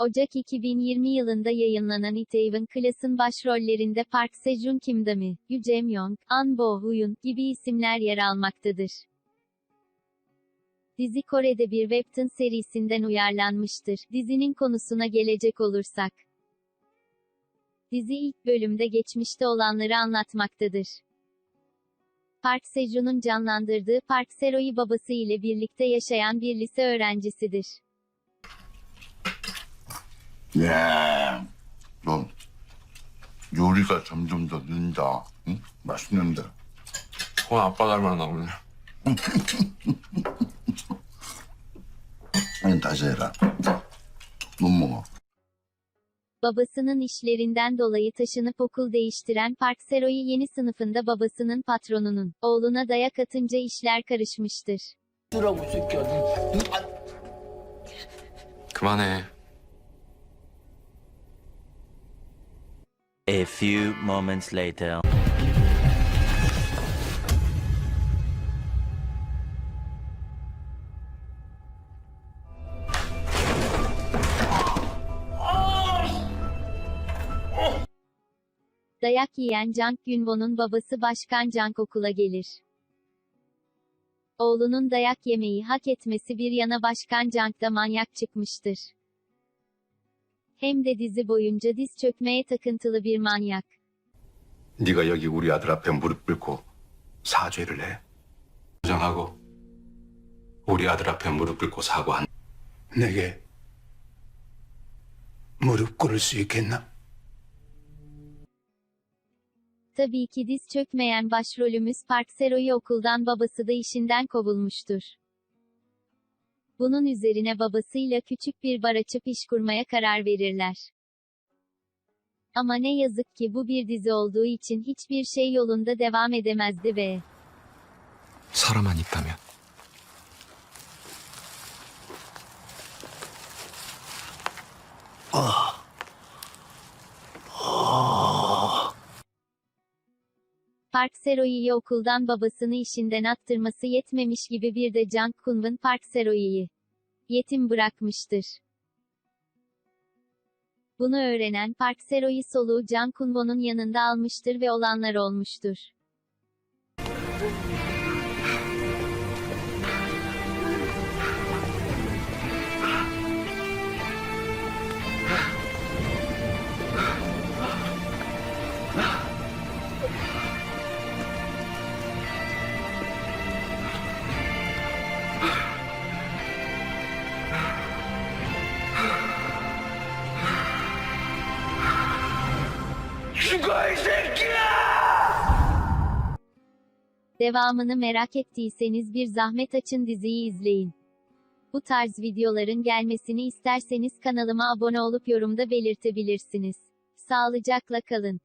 Ocak 2020 yılında yayınlanan Itaewon Class'ın başrollerinde Park Sejun Kim Dami, Yu Jae-myung, An Bo-hyun gibi isimler yer almaktadır. Dizi Kore'de bir webtoon serisinden uyarlanmıştır. Dizinin konusuna gelecek olursak. Dizi ilk bölümde geçmişte olanları anlatmaktadır. Park Sejun'un canlandırdığı Park Sero'yu babası ile birlikte yaşayan bir lise öğrencisidir. 예. 너 요리가 점점 더 는다. 응? 맛있는데. 그건 아빠 닮아 나오네. 아니 다시 해라. 못 먹어. Babasının işlerinden dolayı taşınıp okul değiştiren Park Sero'yu yeni sınıfında babasının patronunun oğluna dayak atınca işler karışmıştır. 쓰라고 이 새끼야. 눈, 눈, 아, 그만해. Few moments later. Dayak yiyen Jang Günbo'nun babası Başkan Jang okula gelir. Oğlunun dayak yemeyi hak etmesi bir yana Başkan Jang da manyak çıkmıştır Hem de dizi boyunca diz çökmeye takıntılı bir manyak. 네가 여기 우리 아들 앞에 무릎 꿇고 사죄를 해. 포장하고 우리 아들 앞에 무릎 꿇고 사과한. 내게 무릎 꿇을 수 있겠나? Tabii ki diz çökmeyen başrolümüz Park Sero'yu okuldan babası da işinden kovulmuştur. Bunun üzerine babasıyla küçük bir bar açıp iş kurmaya karar verirler. Ama ne yazık ki bu bir dizi olduğu için hiçbir şey yolunda devam edemezdi ve 사람만 있다면 Park Sero'yu okuldan babasını işinden attırması yetmemiş gibi bir de Jang Kunwon Park Sero'yu yetim bırakmıştır. Bunu öğrenen Park Sero'yu soluğu Jang Kunwon'un yanında almıştır ve olanlar olmuştur. Devamını merak ettiyseniz bir zahmet açın diziyi izleyin. Bu tarz videoların gelmesini isterseniz kanalıma abone olup yorumda belirtebilirsiniz. Sağlıcakla kalın.